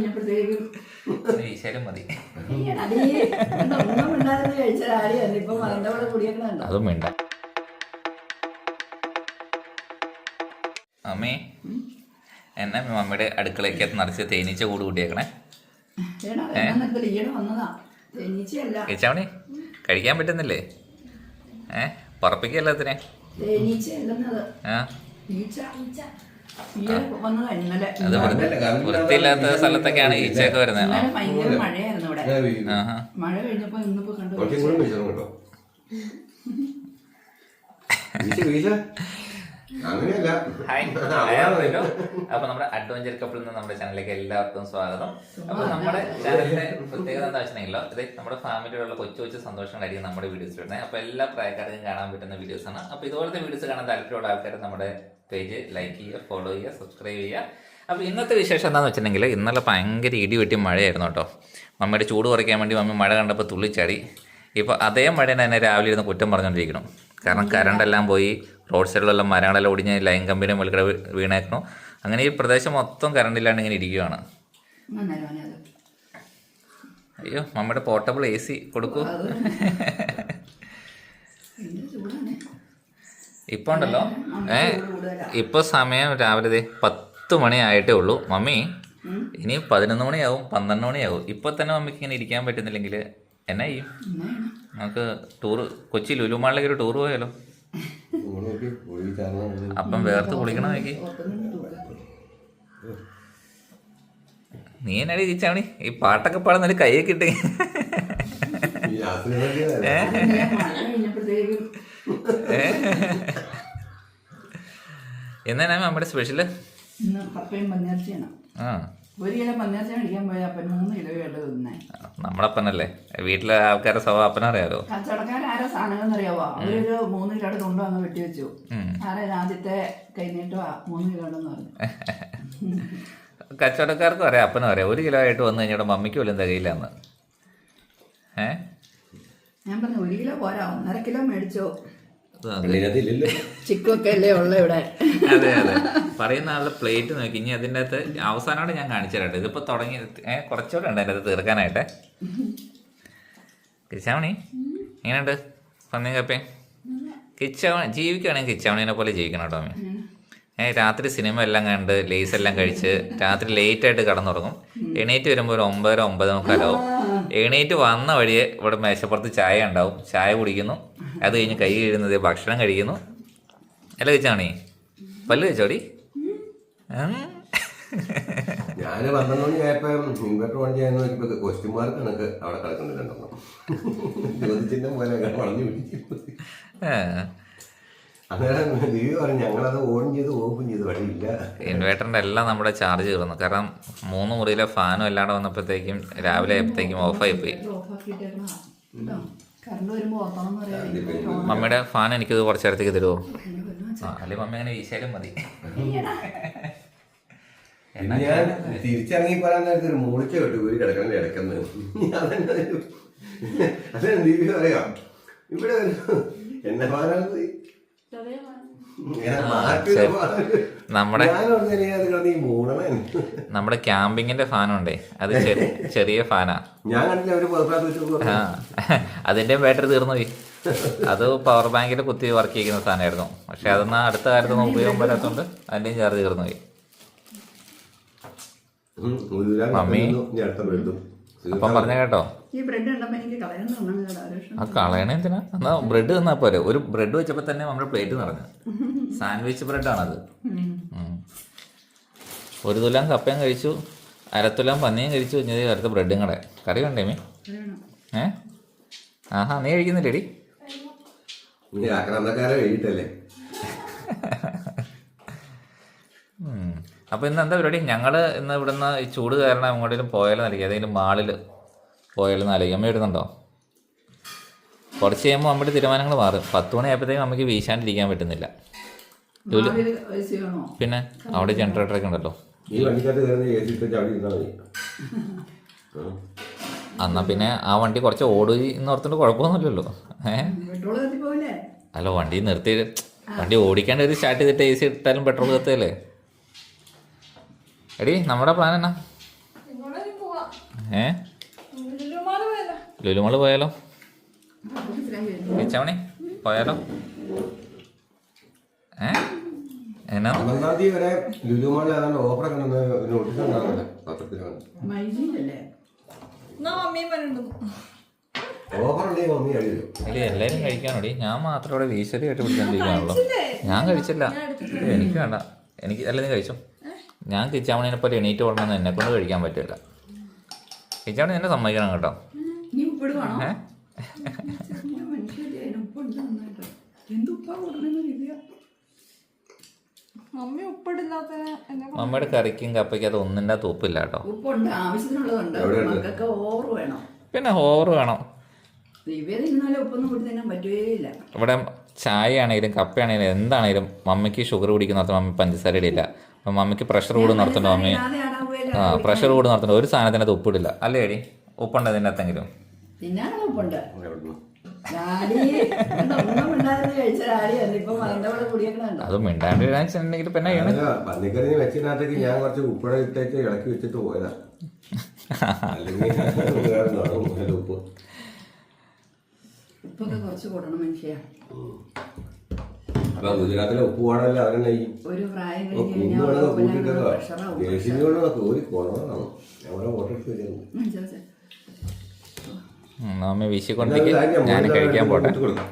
കഴിഞ്ഞപ്പോഴത്തേക്കും മതി. അതും വേണ്ട. അമ്മേ എന്നെ മമ്മിയുടെ അടുക്കളയ്ക്ക് നിറച്ച് തേനീച്ച കൂട് കൂട്ടിയേക്കണേ. കഴിച്ചാവണി കഴിക്കാൻ പറ്റുന്നില്ലേ? ഏ? പറപ്പിക്കല്ലേ തേനീച്ച ആ? അത് വൃത്തിയില്ലാത്ത സ്ഥലത്തൊക്കെയാണ് ഈച്ചയൊക്കെ വരുന്നത്. ഭയങ്കര മഴയായിരുന്നു ഇവിടെ. മഴ കഴിഞ്ഞപ്പോ ഇന്നിപ്പോ കണ്ടു അങ്ങനെയല്ല. ഹായ്. അപ്പൊ നമ്മുടെ അഡ്വഞ്ചർ കപ്പിൾ നിന്ന് നമ്മുടെ ചാനലിലേക്ക് എല്ലാവർക്കും സ്വാഗതം. അപ്പൊ നമ്മുടെ ചാനലിന്റെ പ്രത്യേകത എന്താ വെച്ചിട്ടുണ്ടെങ്കിലോ ഇത് നമ്മുടെ ഫാമിലിയിലുള്ള കൊച്ചു കൊച്ചു സന്തോഷങ്ങളായിരിക്കും നമ്മുടെ വീഡിയോസ് വരുന്നത് അപ്പൊ എല്ലാ പ്രായക്കാർക്കും കാണാൻ പറ്റുന്ന വീഡിയോസ് ആണ്. അപ്പൊ ഇതുപോലത്തെ വീഡിയോസ് കാണാൻ താല്പര്യമുള്ള ആൾക്കാർ നമ്മുടെ പേജ് ലൈക്ക് ചെയ്യുക ഫോളോ ചെയ്യുക സബ്സ്ക്രൈബ് ചെയ്യുക. അപ്പൊ ഇന്നത്തെ വിശേഷം എന്താണെന്ന് വെച്ചിട്ടുണ്ടെങ്കിൽ ഇന്നലെ ഭയങ്കര ഇടി വെട്ടി മഴയായിരുന്നു കേട്ടോ. മമ്മയുടെ ചൂട് കുറയ്ക്കാൻ വേണ്ടി മമ്മി മഴ കണ്ടപ്പോൾ തുള്ളിച്ചാടി. ഇപ്പോൾ അതേ മഴ തന്നെ രാവിലെ ഇരുന്ന് കുറ്റം പറഞ്ഞുകൊണ്ടിരിക്കണം കാരണം കരണ്ടെല്ലാം പോയി റോഡ് സൈഡിലുള്ള മരങ്ങളെല്ലാം ഒടിഞ്ഞ് ലൈൻ കമ്പിയുടെ വെളുക്കട വീണേക്കണം അങ്ങനെ ഈ പ്രദേശം മൊത്തം കറണ്ട് ഇല്ലാണ്ട് ഇങ്ങനെ ഇരിക്കുകയാണ് അയ്യോ മമ്മയുടെ പോർട്ടബിൾ എ സി കൊടുക്കൂ. ഇപ്പൊ ഇപ്പോൾ ഉണ്ടല്ലോ. ഏ ഇപ്പൊ ഇപ്പോൾ സമയം രാവിലെ പത്ത് മണിയായിട്ടേ ഉള്ളൂ. മമ്മി ഇനി പതിനൊന്ന് മണിയാവും പന്ത്രണ്ട് മണിയാവും. ഇപ്പൊ തന്നെ മമ്മിക്ക് ഇങ്ങനെ ഇരിക്കാൻ പറ്റുന്നില്ലെങ്കിൽ എന്നാ ചെയ്യും നമുക്ക് ടൂറ് കൊച്ചി ലുലുമാളിലേക്ക് ഒരു ടൂർ പോയാലോ അപ്പം വേർത്ത് കുളിക്കണമെങ്കിൽ നീ എന്നാടി ചിരിച്ചാവണി? ഈ പാട്ടൊക്കെ പാടുന്നൊരു കൈയൊക്കെ ഇട്ട്. എന്നാ നമ്മുടെ സ്പെഷ്യൽ? ആ. ഒരു കിലോ പന്നിയിറച്ചി മേടിക്കാൻ പോയാൽ അപ്പം മൂന്ന് കിലോ വേണ്ട തിന്നേ. നമ്മുടെ അപ്പനല്ലേ? വീട്ടിലെ ആൾക്കാരുടെ സ്വഭാവം അപ്പനറിയാലോ? കച്ചവടക്കാരൻ ആരാ സാധനം അറിയാവോ അവരൊരു മൂന്ന് കിലോയുടെ അങ്ങ് വെട്ടി വെച്ചു. ആരെ ആദ്യത്തെ കൈനീട്ടുവാ മൂന്ന് കിലോ ഉണ്ടെന്ന് പറഞ്ഞു. കച്ചവടക്കാർക്കും അറിയാം അപ്പനും അറിയാം. ഒരു കിലോ ആയിട്ട് വന്നു കഴിഞ്ഞാൽ മമ്മിക്ക് പോലും തികയില്ലെന്ന്. ഏ? ഞാൻ പറഞ്ഞു ഒരു കിലോ പോരാ ഒന്നര കിലോ മേടിച്ചോ. ചിക്കൊക്കെ അല്ലേ ഉള്ള ഇവിടെ. അതെ അതെ. പറയുന്ന ആളുടെ പ്ലേറ്റ് നോക്കി. ഇനി അതിന്റെ അകത്ത് അവസാനമായിട്ട് ഞാൻ കാണിച്ചു തരട്ടെ ഇതിപ്പോ തുടങ്ങി കുറച്ചുകൂടെ ഉണ്ട് അതിന്റെ അകത്ത് തീർക്കാനായിട്ട്. കിച്ചാമണി എങ്ങനെയുണ്ട്? പന്നിയും കപ്പയും? കിച്ചാമണി ജീവിക്കുകയാണെങ്കിൽ കിച്ചാമണിനെ പോലെ ജീവിക്കണം കേട്ടോ അമ്മി. ഏ രാത്രി സിനിമ എല്ലാം കണ്ട് ലേസ് എല്ലാം കഴിച്ച് രാത്രി ലേറ്റ് ആയിട്ട് കടന്നുറങ്ങും. എണീറ്റ് വരുമ്പോൾ ഒരു ഒമ്പതര ഒമ്പത് മുക്കാലാവും. എണീറ്റ് വന്ന വഴിയെ ഇവിടെ മേശപ്പുറത്ത് ചായ ഉണ്ടാവും. ചായ കുടിക്കുന്നു. അത് കഴിഞ്ഞ് കൈ കഴുകുന്നത് ഭക്ഷണം കഴിക്കുന്നു. അല്ല കഴിച്ചാണി പല്ല് കഴിച്ചോടി. ഞാൻ പന്ത്രണ്ട് മണി ആയപ്പോ ഇൻവെർട്ടർ ഓൺ ചെയ്യാൻ നോക്കിയപ്പോ ക്വസ്റ്റ്യൻ മാർക്ക് കണക്ക് അവിടെ കിടക്കുന്നുണ്ടെന്നോ ചോദിച്ചിന്റെ പോലെ അങ്ങനെ വളഞ്ഞു പിടിച്ചു ഏ. അന്നേരം ദിവ്യ പറഞ്ഞു ഞങ്ങളത് ഓൺ ചെയ്ത് ഓപ്പൺ ചെയ്ത് വഴിയില്ല. ഇൻവേർട്ടറിന്റെ എല്ലാം നമ്മുടെ ചാർജ് തീർന്നു. കാരണം മൂന്ന് മുറിയിലെ ഫാനും എല്ലാണ്ട് വന്നപ്പോഴത്തേക്കും രാവിലെ ആയപ്പോഴത്തേക്കും ഓഫായി പോയി. മമ്മിയുടെ ഫാൻ എനിക്കിത് കുറച്ച് നേരത്തേക്ക് തരുമോ അല്ലെ മമ്മി അങ്ങനെ വീശാലും മതി. എന്നാ ഞാൻ തിരിച്ചിറങ്ങി പോരാൻ നേരത്തെ ഒരു മൂളിച്ച കേട്ടു ഒരു കിടക്കണ കിടക്കുന്നത്. അതെ ദിവ്യ പറയാം ഇവിടെ എന്നെ ഫാനാണ് നമ്മുടെ നമ്മുടെ ക്യാമ്പിങ്ങിന്റെ ഫാനുണ്ടേ. അത് ചെറിയ ചെറിയ ഫാനാ. അതിന്റെ ബാറ്ററി തീർന്നു പോയി. അത് പവർ ബാങ്കിൽ കുത്തി വർക്ക് ചെയ്യുന്ന സാധനമായിരുന്നു. പക്ഷെ അതൊന്ന് അടുത്ത കാലത്തൊന്നും ഉപയോഗം വരാത്തതുകൊണ്ട് അതിന്റെയും ചാർജ് തീർന്നു പോയി. മമ്മി. അപ്പം പറഞ്ഞ കേട്ടോ. ഈ ബ്രെഡ് ആ കളയണ എന്തിനാ? എന്നാ ബ്രെഡ് തന്നാ പോരെ. ഒരു ബ്രെഡ് വെച്ചപ്പോ തന്നെ നമ്മുടെ പ്ലേറ്റ് നിറഞ്ഞു. സാൻഡ്വിച്ച് ബ്രെഡാണത്. ഒരു തുലാം കപ്പയും കഴിച്ചു അരത്തുലാം പന്നിയും കഴിച്ചു കഴിഞ്ഞത് അടുത്ത ബ്രെഡും കൂടെ. കറി വേണ്ടേ മീ ഏ? ആഹാ നീ കഴിക്കുന്നില്ലേടി നീ ആക്രമണക്കാരെ എഴുതിട്ടല്ലേ ഉം. അപ്പോൾ ഇന്ന് എന്താ പരിപാടി? ഞങ്ങൾ ഇന്ന് ഇവിടുന്ന് ഈ ചൂട് കാരണം എങ്ങോട്ടേലും പോയാലും നൽകി ഏതെങ്കിലും മാളിൽ പോയാലും നൽകി അമ്മ ഇടുന്നുണ്ടോ കുറച്ച് കഴിയുമ്പോൾ അമ്മയുടെ തീരുമാനങ്ങൾ മാറും. പത്ത് മണിയായപ്പോഴത്തേക്കും അമ്മയ്ക്ക് വീശാണ്ടിരിക്കാൻ പറ്റുന്നില്ല. പിന്നെ അവിടെ ജനറേറ്ററൊക്കെ ഉണ്ടല്ലോ. എന്നാ. പിന്നെ ആ വണ്ടി കുറച്ച് ഓടുകയും എന്ന് ഓർത്തിട്ട് കുഴപ്പമൊന്നുമില്ലല്ലോ. ഏഹ് പെട്രോൾ കത്തി പോവില്ലേ അല്ല വണ്ടി നിർത്തി വണ്ടി ഓടിക്കാണ്ട് ഒരു സ്റ്റാർട്ട് ചെയ്തിട്ട് എ സി ഇട്ടാലും പെട്രോൾ കത്തല്ലേ എടി നമ്മുടെ പ്ലാൻ എന്നാ? ഏ? ലുലുമാൾ പോയാലോ. കിച്ചമണി പോയാലോ? ഏ? എന്നാ? തീയതി വരെ ലുലുമാളിൽ ഏതാണ്ട് നോട്ടീസ് ഓഫർ ഉണ്ടെങ്കിൽ മമ്മി ഇല്ല എല്ലാരും കഴിക്കാനോടി ഞാൻ മാത്രം ഇവിടെ വീശലിയായിട്ട് പിടിച്ചോണ്ടിരിക്കുകയാണല്ലോ ഞാൻ കഴിച്ചില്ല? എനിക്ക് വേണ്ട. എനിക്ക് അല്ല നീ കഴിച്ചോ? ഞാൻ കിച്ചാമണിനെ പോലെ എണീറ്റ് പറഞ്ഞൊന്നും എന്നെ കൊണ്ട് കഴിക്കാൻ പറ്റില്ല. കിച്ചാമണി എന്നെ സമ്മതിക്കണം കേട്ടോ. മമ്മയുടെ കറിക്കും കപ്പയ്ക്കും അത് ഒന്നിന്റെ തൂപ്പില്ല കേട്ടോ. പിന്നെ ഓവർ വേണം. ഇവിടെ ചായ ആണെങ്കിലും കപ്പയാണെങ്കിലും എന്താണെങ്കിലും മമ്മിക്ക് ഷുഗർ കുടിക്കുന്ന മമ്മി പഞ്ചസാര ഇടില്ല. അപ്പം മമ്മിക്ക് പ്രഷർ കൂടി നിർത്തേണ്ട മമ്മി. ആ പ്രഷർ കൂടി നിർത്തേണ്ട ഒരു സാധനത്തിനകത്ത് ഉപ്പിടില്ല. അല്ലേ എടി ഉപ്പുണ്ട്. കുടിയേക്കണുണ്ടോ? അത് മിണ്ടാണ്ട് വെച്ചിട്ടുണ്ടെങ്കിൽ പിന്നെ ഞാൻ കുറച്ച് ഉപ്പഴ ഇളക്കി വെച്ചിട്ട് പോയതാ. ഉപ്പ്. ഉപ്പൊക്കെ കുറച്ച് കൂടണം മനുഷ്യ. അപ്പൊ ഗുജറാത്തിലെ ഉപ്പ് പാടല്ല അവരെന്നെ ഈ ഒരു പ്രായം ഇപ്പൊ കഴിഞ്ഞ് കുന്നു കഴിഞ്ഞാൽ വേണമെങ്കിൽ കൂട്ടിട്ടൊക്കെ പ്രഷറാവും ജേഴ്സിന് വേണമെന്നൊക്കെ ഒരു കുറവാണ്. ഞാൻ ഓരോ വെച്ചേക്കുന്നു മമ്മി ഞാൻ കഴിക്കാൻ പോട്ടെ. കൊടുക്കാം